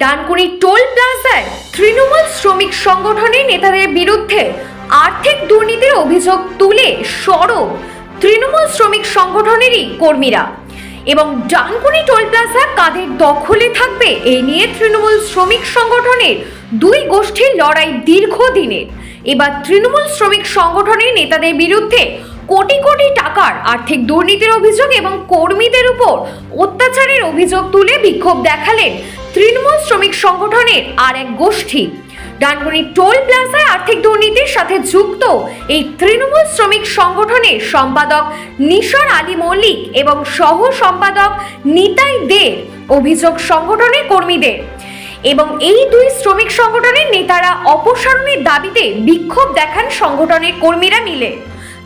Dankuni toll প্লাজায় তৃণমূল শ্রমিক সংগঠনের নেতাদের বিরুদ্ধে আর্থিক দুর্নীতির অভিযোগ তুলে সরব তৃণমূল শ্রমিক সংগঠনেরই কর্মীরা। এবং ডানকুনি টোল প্লাজা কাদের দখলে থাকবে এই নিয়ে তৃণমূল শ্রমিক সংগঠনের দুই গোষ্ঠীর লড়াই দীর্ঘদিনের। এবার তৃণমূল শ্রমিক সংগঠনের নেতাদের বিরুদ্ধে কোটি কোটি টাকার আর্থিক দুর্নীতির অভিযোগ এবং কর্মীদের উপর অত্যাচারের অভিযোগ তুলে বিক্ষোভ দেখালেন তৃণমূল শ্রমিক সংগঠনের আর এক গোষ্ঠী। ডানকুনি টোল প্লাজায় আর্থিক দুর্নীতির সাথে যুক্ত এই তৃণমূল শ্রমিক সংগঠনের সম্পাদক নিশার আলী মল্লিক এবং সহ সম্পাদক নিতাই দে অভিযোগ সংগঠনের কর্মীদের। এবং এই দুই শ্রমিক সংগঠনের নেতারা অপসারণের দাবিতে বিক্ষোভ দেখান সংগঠনের কর্মীরা মিলে।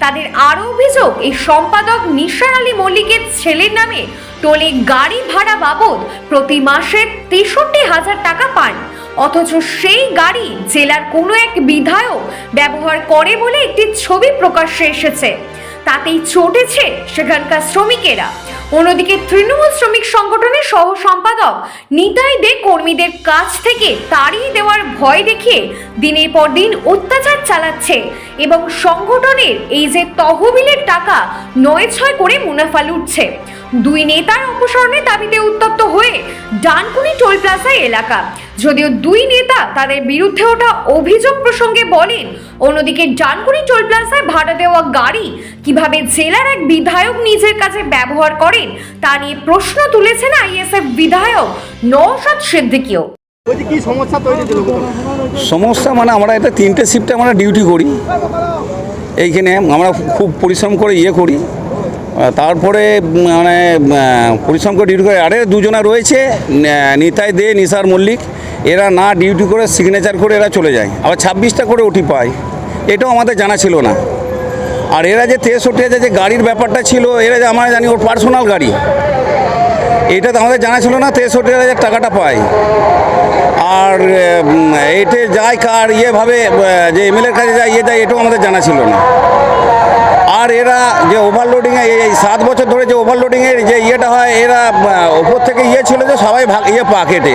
তাদের আরও অভিযোগ, এই সম্পাদক নিশার আলী মল্লিকের ছেলের নামে টোলে গাড়ি ভাড়া বাবদ প্রতি মাসে তেষট্টি হাজার টাকা পান। অথচ সেই গাড়ি জেলার কোনো এক বিধায়ক ব্যবহার করে বলে একটি ছবি প্রকাশ্যে এসেছে। তাতেই চটেছে সেখানকার শ্রমিকেরা। অন্যদিকে তৃণমূল শ্রমিক সংগঠনের সহ সম্পাদক নিতাই দে কর্মীদের কাছ থেকে তাড়িয়ে দেওয়ার ভয় দেখিয়ে দিনের পর দিন অত্যাচার চালাচ্ছে এবং সংগঠনের এই যে তহবিলের টাকা নয় ছয় করে মুনাফা লুটছে। দুই নেতার অপসারণের দাবিতে উত্তপ্ত হয়ে ডানকুনি টোল প্লাজা এলাকা। যদিও দুই নেতা তাদের বিরুদ্ধে ওঠা অভিযোগ প্রসঙ্গে বলেন অন্যদিকে ডানকুনি টোল প্লাজায় ভাড়া দেওয়া গাড়ি কীভাবে জেলার এক বিধায়ক নিজের কাছে ব্যবহার করেন তা নিয়ে প্রশ্ন তুলেছেন আইএসএফ বিধায়ক নওশাদ সিদ্দিকিও। বলছি কি সমস্যা সমস্যা মানে আমরা এটা তিনটে শিফটে আমরা ডিউটি করি। এইখানে আমরা খুব পরিশ্রম করে ইয়ে করি। তারপরে মানে আহ, পরিশ্রম করে ডিউটি করে। আরে দুজনা রয়েছে নিতাই দে নিসার মল্লিক। এরা না ডিউটি করে সিগনেচার করে এরা চলে যায়। আবার ছাব্বিশটা করে ওটি পায়। এটাও আমাদের জানা ছিল না। আর এরা যে তেষট্টি হাজার যে গাড়ির ব্যাপারটা ছিল এরা যে আমরা জানি ওর পার্সোনাল গাড়ি। এটা তো আমাদের জানা ছিল না তেষট্টি হাজার টাকাটা পায়। আর এতে যায় কার ইয়েভাবে যে এমএলএর কাছে যায় ইয়ে যায় এটাও আমাদের জানা ছিল না। আর এরা যে ওভারলোডিংয়ে এই সাত বছর ধরে যে ওভারলোডিংয়ের যে ইয়েটা হয়, এরা ওপর থেকে ইয়ে ছিল যে সবাই ভাগ ইয়ে পাক এটে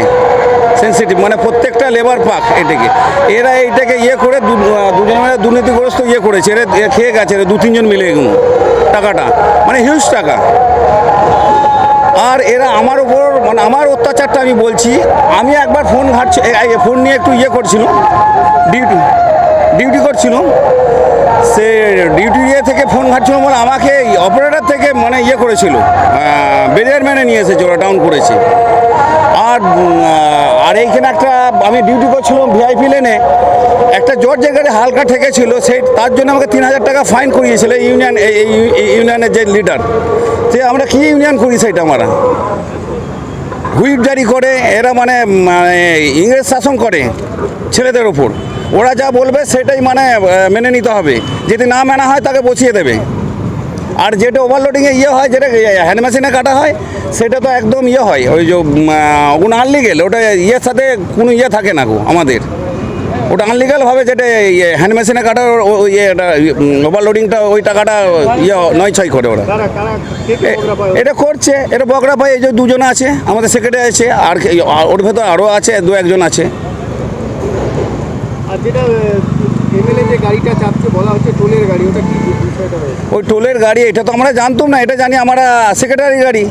সেন্সিটিভ মানে প্রত্যেকটা লেবার পাক এটাকে। এরা এইটাকে ইয়ে করে দুজন মিলে দুর্নীতিগ্রস্ত ইয়ে করেছে। এরা খেয়ে গেছে দু তিনজন মিলে এগুলো টাকাটা মানে হিউজ টাকা। আর এরা আমার উপর মানে আমার অত্যাচারটা আমি বলছি, আমি একবার ফোন ঘাটছি ফোন নিয়ে একটু ইয়ে করছিল ডিউটি। ডিউটি করছিল। সে ডিউটি ইয়ে থেকে ফোন ঘাটছিল মানে আমাকে অপারেটর থেকে মানে ইয়ে করেছিল বেরিয়ার ম্যানে নিয়ে এসেছে ওরা ডাউন করেছে। আর আর এইখানে একটা আমি ডিউটি করছিলাম ভিআইপি লেনে একটা জোর জায়গায় হালকা ঠেকেছিল, সেই, তার জন্য আমাকে তিন হাজার টাকা ফাইন করিয়েছিল ইউনিয়ন ইউনিয়নের যে লিডার সে আমরা কী ইউনিয়ন করি সেটা আমরা হুইপ জারি করে, এরা মানে মানে ইংরেজ শাসন করে ছেলেদের ওপর। ওরা যা বলবে সেটাই মানে মেনে নিতে হবে। যদি না মানা হয় তাকে বসিয়ে দেবে। আর যেটা ওভারলোডিংয়ে ইয়ে হয় যেটা হ্যান্ড মেশিনে কাটা হয় সেটা তো একদম ইয়ে হয়। ওই যে ওগুলো আনলিগেল ওটা ইয়ের সাথে কোনো ইয়ে থাকে না গো আমাদের। ওটা আনলিগালভাবে যেটা ইয়ে হ্যান্ড মেশিনে কাটার ইয়েটা ওভারলোডিংটা ওই টাকাটা ইয়ে নয় ছয় করে ওরা এটা করছে এটা বকরা ভাই এই যে দুজন আছে আমাদের সেক্রেটারি আছে আর ওর ভেতর আরও আছে দু একজন আছে। আর যেটা এমএলএ যে গাড়িটা চাপছে, বলা হচ্ছে টোলের গাড়ি, ওটা ওই টোলের গাড়ি, এটা তো আমরা জানতাম না, এটা জানি আমরা সেক্রেটারি গাড়ি।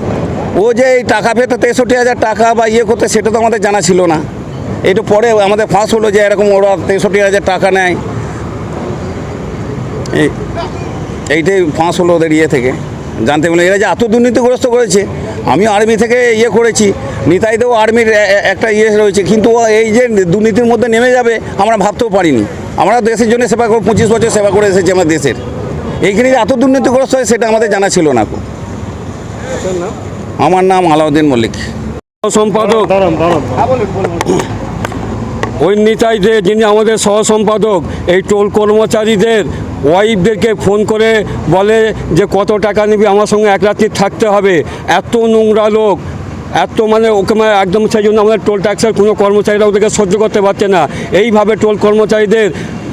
ও যে এই টাকা পেত, তেষট্টি হাজার টাকা বা ইয়ে করতে, সেটা তো আমাদের জানা ছিল না। এটা পরে আমাদের ফাঁস হলো যে এরকম ওরা তেষট্টি হাজার টাকা নেয়। এই, এইটাই ফাঁস হলো ওদের ইয়ে থেকে। জানতে পারলাম এরা যে এত দুর্নীতিগ্রস্ত করেছে। আমিও আর্মি থেকে ইয়ে করেছি। নিতাইতেও আর্মির একটা ইয়ে রয়েছে, কিন্তু এই যে দুর্নীতির মধ্যে নেমে যাবে, আমরা ভাবতেও পারিনি। আমরা দেশের জন্য সেবা করে, পঁচিশ বছর সেবা করে এসেছি আমার দেশের। এইখানে যে এত দুর্নীতিগ্রস্ত হয়, সেটা আমাদের জানা ছিল না। আমার নাম আলাউদ্দিন মল্লিক। সম্পাদক। ওই নিতাই দে যিনি আমাদের সহ সম্পাদক এই টোল কর্মচারীদের ওয়াইফদেরকে ফোন করে বলে যে কত টাকা নিবি, আমার সঙ্গে এক রাত্রি থাকতে হবে। এত নোংরা লোক, এত মানে ওকে মানে একদম সেই জন্য আমাদের টোল ট্যাক্সের কোনো কর্মচারীরা ওদেরকে সহ্য করতে পারছে না। এইভাবে টোল কর্মচারীদের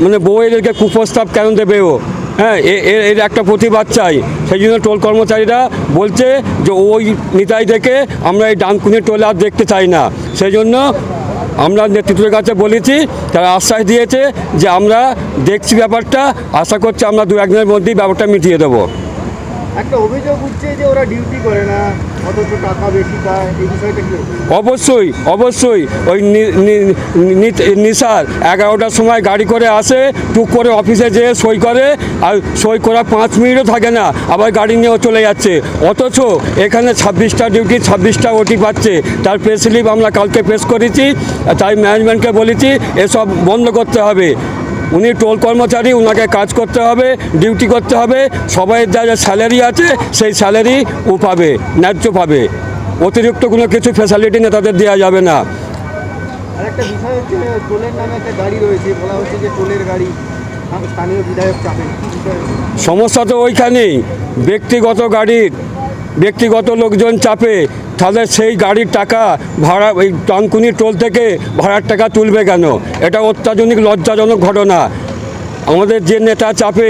মানে বউয়েদেরকে কুপ্রস্তাব কেন দেবে ও? হ্যাঁ এর এর একটা প্রতিবাদ চাই। সেই জন্য টোল কর্মচারীরা বলছে যে ওই নিতাই থেকে আমরা এই ডানকুনি টোল আর দেখতে চাই না। সেই জন্য আমরা নেতৃত্বের কাছে বলেছি, তারা আশ্বাস দিয়েছে যে আমরা দেখছি ব্যাপারটা। আশা করছি আমরা দু একদিনের মধ্যেই ব্যাপারটা মিটিয়ে দেবো। একটা অভিযোগ উঠছে যে ওরা ডিউটি করে না অবশ্যই অবশ্যই। ওই নিশার এগারোটার সময় গাড়ি করে আসে, টুক করে অফিসে যেয়ে সই করে, আর সই করা পাঁচ মিনিটও থাকে না, আবার গাড়ি নিয়েও চলে যাচ্ছে। অথচ এখানে ছাব্বিশটা ডিউটি ছাব্বিশটা ওটি পাচ্ছে। তার প্রেস আমরা কালকে পেশ করেছি, তাই ম্যানেজমেন্টকে বলেছি, এসব বন্ধ করতে হবে। উনি টোল কর্মচারী ওনাকে কাজ করতে হবে ডিউটি করতে হবে সবাই যা যা স্যালারি আছে সেই স্যালারি ও পাবে ন্যায্য পাবে। অতিরিক্ত কোনো কিছু ফ্যাসিলিটি নেতাদের দেওয়া যাবে না। আর বিষয় হচ্ছে টোলের নামে একটা গাড়ি রয়েছে বলা হচ্ছে যে টোলের গাড়ি স্থানীয় বিধায়ক চাপেন। সমস্যা তো ওইখানেই। ব্যক্তিগত গাড়ির ব্যক্তিগত লোকজন চাপে তাহলে সেই গাড়ির টাকা ভাড়া, ওই টানকুনি টোল থেকে ভাড়ার টাকা তুলবে কেন? এটা অত্যাধুনিক, লজ্জাজনক ঘটনা। আমাদের যে নেতা চাপে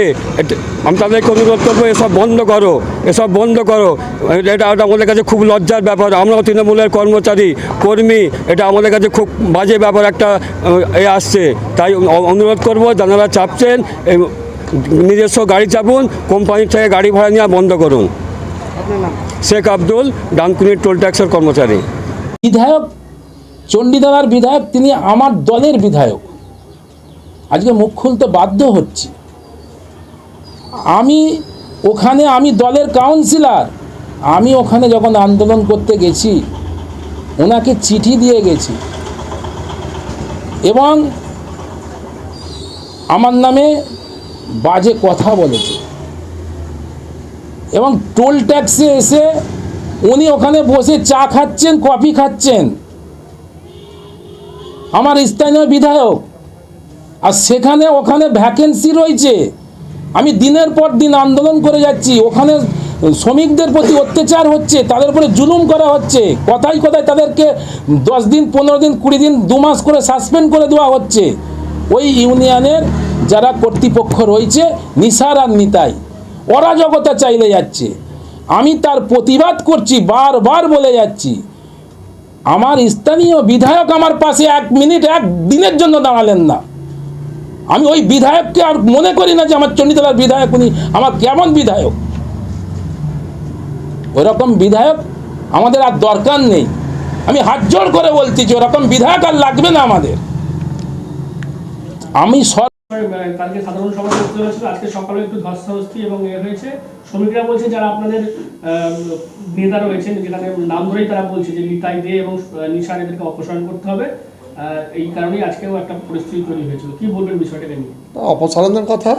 আমি তাদেরকে অনুরোধ করব, এসব বন্ধ করো, এসব বন্ধ করো। এটা আমাদের কাছে খুব লজ্জার ব্যাপার। আমরাও তৃণমূলের কর্মচারী, কর্মী, এটা আমাদের কাছে খুব বাজে ব্যাপার একটা এ আসছে। তাই অনুরোধ করব, যারা চাপছেন নিজস্ব গাড়ি চাপুন, কোম্পানির থেকে গাড়ি ভাড়া নেওয়া বন্ধ করুন। শেখ আব্দুল ডানকুনির টোল ট্যাক্সের কর্মচারী। বিধায়ক, চণ্ডীদার বিধায়ক, তিনি আমার দলের বিধায়ক। আজকে মুখ খুলতে বাধ্য হচ্ছি। আমি ওখানে, আমি দলের কাউন্সিলার। আমি ওখানে যখন আন্দোলন করতে গেছি, ওনাকে চিঠি দিয়ে গেছি। এবং আমার নামে বাজে কথা বলেছে। এবং টোল ট্যাক্সে এসে উনি ওখানে বসে চা খাচ্ছেন কফি খাচ্ছেন। আমার স্থানীয় বিধায়ক, আর সেখানে ওখানে ভ্যাকেন্সি রয়েছে। আমি দিনের পর দিন আন্দোলন করে যাচ্ছি, ওখানে শ্রমিকদের প্রতি অত্যাচার হচ্ছে, তাদের উপরে জুলুম করা হচ্ছে। কথায় কথায় তাদেরকে দশ দিন, পনেরো দিন, কুড়ি দিন, দু মাস করে সাসপেন্ড করে দেওয়া হচ্ছে। ওই ইউনিয়নের যারা কর্তৃপক্ষ রয়েছে, নিসার আর নিতাই। অরাজকতা চাইলে যাচ্ছে। আমি তার প্রতিবাদ করছি, বারবার বলে যাচ্ছি। আমার স্থানীয় বিধায়ক আমার পাশে এক মিনিট, এক দিনের জন্য দাঁড়ালেন না। আমি ওই বিধায়ককে আর মনে করি না যে আমার চণ্ডীতলার বিধায়ক, উনি আমার কেমন বিধায়ক। ওরকম বিধায়ক আমাদের আর দরকার নেই। আমি হাত জোড় করে বলছি যে ওরকম বিধায়ক আর লাগবে না আমাদের। আমি সর কালকে সাধারণ সভা করতে হয়েছিল আজকে সকালে একটু ধস্তাধস্তি এবং এ হয়েছে। শ্রমিকরা বলছে যারা আপনাদের নেতা রয়েছেন, যেখানে নাম ধরেই তারা বলছে যে নিতাই দে এবং নিশান এদেরকে অপসারণ করতে হবে। এই কারণেই একটা পরিস্থিতি তৈরি বলবেন অপসারণের কথা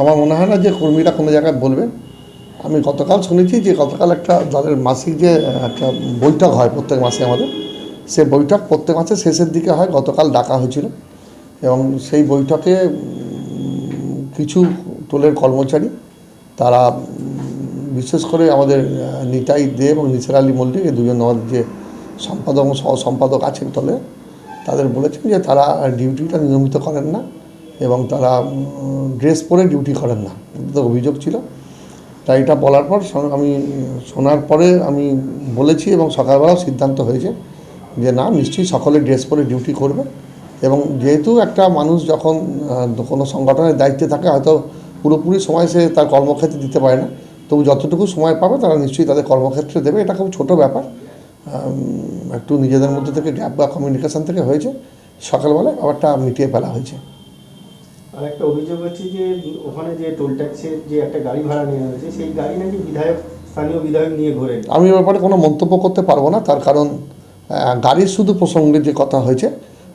আমার মনে হয় না যে কর্মীরা কোনো জায়গায় বলবে আমি গতকাল শুনেছি যে গতকাল একটা দলের মাসিক যে একটা বৈঠক হয় প্রত্যেক মাসে আমাদের, সে বৈঠক প্রত্যেক মাসের শেষের দিকে হয়। গতকাল ডাকা হয়েছিল। এবং সেই বৈঠকে কিছু টোলের কর্মচারী, তারা বিশেষ করে আমাদের নিতাই দে এবং নিসার আলী মল্লিক, এই দুজন আমাদের যে সম্পাদক এবং সহ সম্পাদক আছেন দলে তাদের বলেছেন যে তারা ডিউটিটা নিয়মিত করেন না এবং তারা ড্রেস পরে ডিউটি করেন না। অভিযোগ ছিল। তাই এটা বলার পর আমি, শোনার পরে আমি বলেছি এবং সকালবেলাও সিদ্ধান্ত হয়েছে যে না, নিশ্চয়ই সকলে ড্রেস পরে ডিউটি করবে। এবং যেহেতু একটা মানুষ যখন কোনো সংগঠনের দায়িত্বে থাকে হয়তো পুরোপুরি সময় সে তার কর্মক্ষেত্রে দিতে পারে না। তবু যতটুকু সময় পাবে তারা নিশ্চয়ই তাদের কর্মক্ষেত্রে দেবে। এটা খুব ছোট ব্যাপার। একটু নিজেদের মধ্যে থেকে গ্যাপ বা কমিউনিকেশন থেকে হয়েছে। সকালবেলায় ব্যাপারটা মিটিয়ে ফেলা হয়েছে। আর একটা অভিযোগ হচ্ছে যে ওখানে যে টোল ট্যাক্সের যে একটা গাড়ি ভাড়া নেওয়া হয়েছে সেই গাড়ি নাকি বিধায়ক স্থানীয় বিধায়ক নিয়ে ঘোরেন আমি ব্যাপারে কোনো মন্তব্য করতে পারব না। তার কারণ গাড়ির শুধু প্রসঙ্গে যে কথা হয়েছে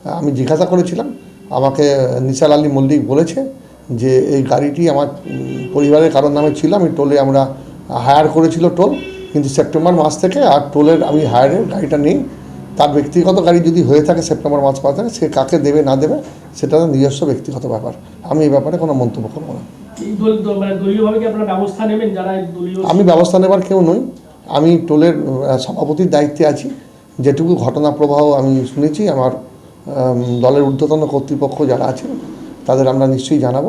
আমি জিজ্ঞাসা করেছিলাম আমাকে নিসার আলী মল্লিক বলেছে যে এই গাড়িটি আমার পরিবারের কারোর নামে ছিল আমি টোলে আমরা হায়ার করেছিল টোল কিন্তু সেপ্টেম্বর মাস থেকে আর টোলের আমি হায়ারের গাড়িটা নেই। তার ব্যক্তিগত গাড়ি যদি হয়ে থাকে সেপ্টেম্বর মাস পর থেকে সে কাকে দেবে না দেবে সেটা নিজস্ব ব্যক্তিগত ব্যাপার। আমি এই ব্যাপারে কোনো মন্তব্য করব না। মানে আমি ব্যবস্থা নেবার কেউ নই। আমি টোলের সভাপতির দায়িত্বে আছি। যেটুকু ঘটনা প্রবাহ আমি শুনেছি আমার আম, দলের ঊর্ধ্বতন কর্তৃপক্ষ যারা আছেন তাদের আমরা নিশ্চয়ই জানাব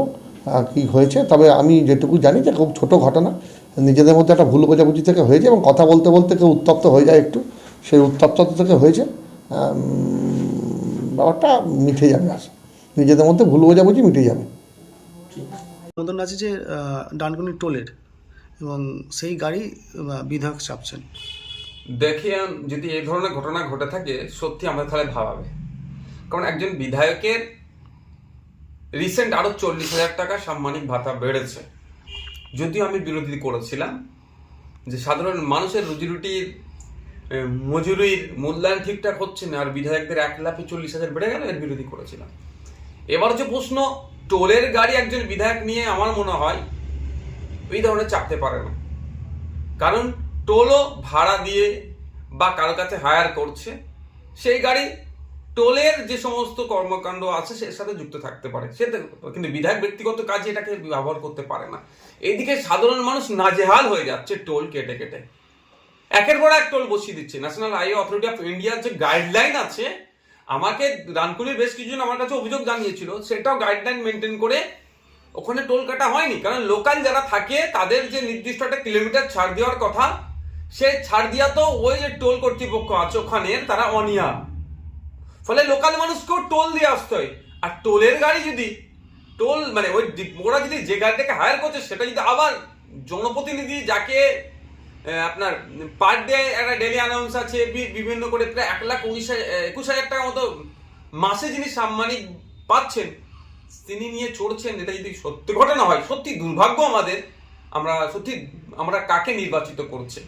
কি হয়েছে। তবে আমি যেটুকু জানি যে খুব ছোট ঘটনা নিজেদের মধ্যে একটা ভুল বোঝাবুঝি থেকে হয়েছে এবং কথা বলতে বলতে কেউ উত্তপ্ত হয়ে যায় একটু। সেই উত্তপ্ততা থেকে হয়েছে। ব্যাপারটা মিটে যাবে আস নিজেদের মধ্যে ভুল বোঝাবুঝি মিটে যাবে। মদন আছে যে ডানকুনি টোলের এবং সেই গাড়ি বিধায়ক চাপছেন। দেখে যদি এই ধরনের ঘটনা ঘটে থাকে সত্যি আমাদের তাহলে ভাবাবে। কারণ একজন বিধায়কের রিসেন্ট আরও চল্লিশ হাজার টাকা সাম্মানিক ভাতা বেড়েছে। যদিও আমি বিরোধী করেছিলাম, যে সাধারণ মানুষের রুজি রুটির মজুরির মূল্যায়ন ঠিকঠাক হচ্ছে না, আর বিধায়কদের এক লাফে চল্লিশ হাজার বেড়ে গেল, এর বিরোধী করেছিলাম। এবার যে প্রশ্ন, টোলের গাড়ি একজন বিধায়ক নিয়ে আমার মনে হয়, এই ধরনের চাপতে পারে না। কারণ টোলও ভাড়া দিয়ে বা কারও কাছে হায়ার করছে, সেই গাড়ি টোলের যে সমস্ত কর্মকাণ্ড আছে, সে সাথে যুক্ত থাকতে পারে। সে কিন্তু বিধায়ক ব্যক্তিগত কাজে এটাকে ব্যবহার করতে পারে না। এইদিকে সাধারণ মানুষ নাজেহাল হয়ে যাচ্ছে টোল কেটে কেটে। একের পর এক টোল বসিয়ে দিচ্ছে। ন্যাশনাল হাইওয়ে অথরিটি অফ ইন্ডিয়ার যে গাইডলাইন আছে, আমাকে রানকুনির বেশ কিছুজন আমার কাছে অভিযোগ জানিয়েছিল, সেটাও গাইডলাইন মেনটেন করে ওখানে টোল কাটা হয়নি। কারণ লোকাল যারা থাকে, তাদের যে নির্দিষ্ট একটা কিলোমিটার ছাড় দেওয়ার কথা, সে ছাড় দিয়া তো ওই যে টোল কর্তৃপক্ষ আছে ওখানে তারা অনিয়া ফলে লোকাল মানুষকেও টোল দিয়ে আসতে হয়। আর টোলের গাড়ি যদি টোল মানে ওই ওরা যদি যে গাড়িটাকে হায়ার করছে, সেটা যদি আবার জনপ্রতিনিধি যাকে আপনার পার ডে একটা ডেলি অ্যানাউন্স আছে বিভিন্ন করে প্রায় এক লাখ উনিশ একুশ হাজার টাকা মতো মাসে যিনি সাম্মানিক পাচ্ছেন, তিনি নিয়ে চড়ছেন এটা যদি সত্যি ঘটনা হয়, সত্যি দুর্ভাগ্য আমাদের, আমরা সত্যি, আমরা কাকে নির্বাচিত করছে?